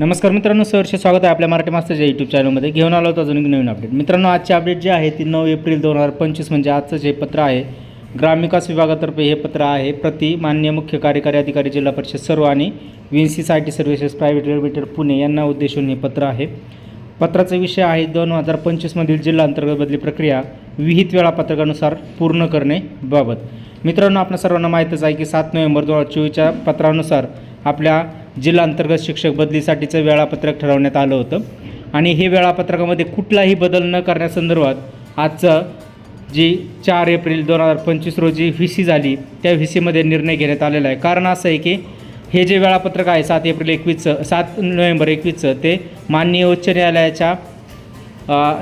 नमस्कार मित्रांनो सहर्ष स्वागत आहे आपल्या मराठी मास्टरच्या यूट्यूब चॅनलमध्ये घेऊन आलो होतो अजून एक नवीन अपडेट मित्रांनो आजची अपडेट जी आहे ती नऊ एप्रिल दोन हजार पंचवीस म्हणजे आजचं जे पत्र आहे ग्रामविकास विभागातर्फे हे पत्र आहे. प्रति मान्य मुख्य कार्यकारी अधिकारी जिल्हा परिषद सर्व आणि V C I T services private limited Pune यांना उद्देशून हे पत्र आहे. पत्राचा विषय आहे दोन हजार पंचवीसमधील जिल्हा अंतर्गत बदली प्रक्रिया विहित वेळापत्रकानुसार पूर्ण करणे बाबत. मित्रांनो आपल्या सर्वांना माहीतच आहे की सात नोव्हेंबर दोन हजार चोवीसच्या पत्रानुसार आपल्या जिल्हा अंतर्गत शिक्षक बदलीसाठीचं वेळापत्रक ठरवण्यात आलं होतं. आणि हे वेळापत्रकामध्ये कुठलाही बदल न करण्यासंदर्भात आजचं जी चार एप्रिल दोन हजार पंचवीस रोजी व्ही सी झाली त्या व्ही सीमध्ये निर्णय घेण्यात आलेला आहे. कारण असं आहे की हे जे वेळापत्रक आहे सात एप्रिल एकवीसचं सात नोव्हेंबर एकवीसचं ते माननीय उच्च न्यायालयाच्या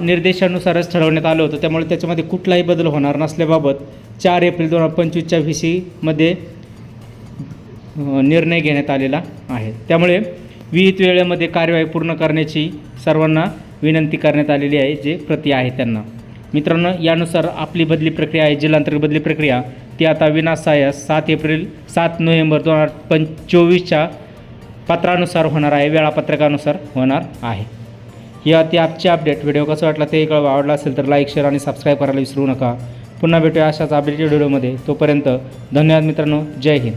निर्देशानुसारच ठरवण्यात आलं होतं. त्यामुळे त्याच्यामध्ये कुठलाही बदल होणार नसल्याबाबत चार एप्रिल दोन हजार पंचवीसच्या व्ही सीमध्ये निर्णय घेण्यात आलेला आहे. त्यामुळे विहित वेळेमध्ये कार्यवाही पूर्ण करण्याची सर्वांना विनंती करण्यात आलेली आहे जे प्रती आहे त्यांना. मित्रांनो यानुसार आपली बदली प्रक्रिया आहे जिल्हांतर्गत बदली प्रक्रिया. ती आता विनासायास सात एप्रिल सात नोव्हेंबर दोन हजार पं चोवीसच्या पत्रानुसार होणार आहे वेळापत्रकानुसार होणार आहे. ही अति आजची अपडेट व्हिडिओ कसा वाटला ते कळवा. आवडला असेल तर लाईक शेअर आणि सबस्क्राईब करायला विसरू नका. पुन्हा भेटूया अशाच अपडेटेड व्हिडिओमध्ये तोपर्यंत धन्यवाद मित्रांनो. जय हिंद.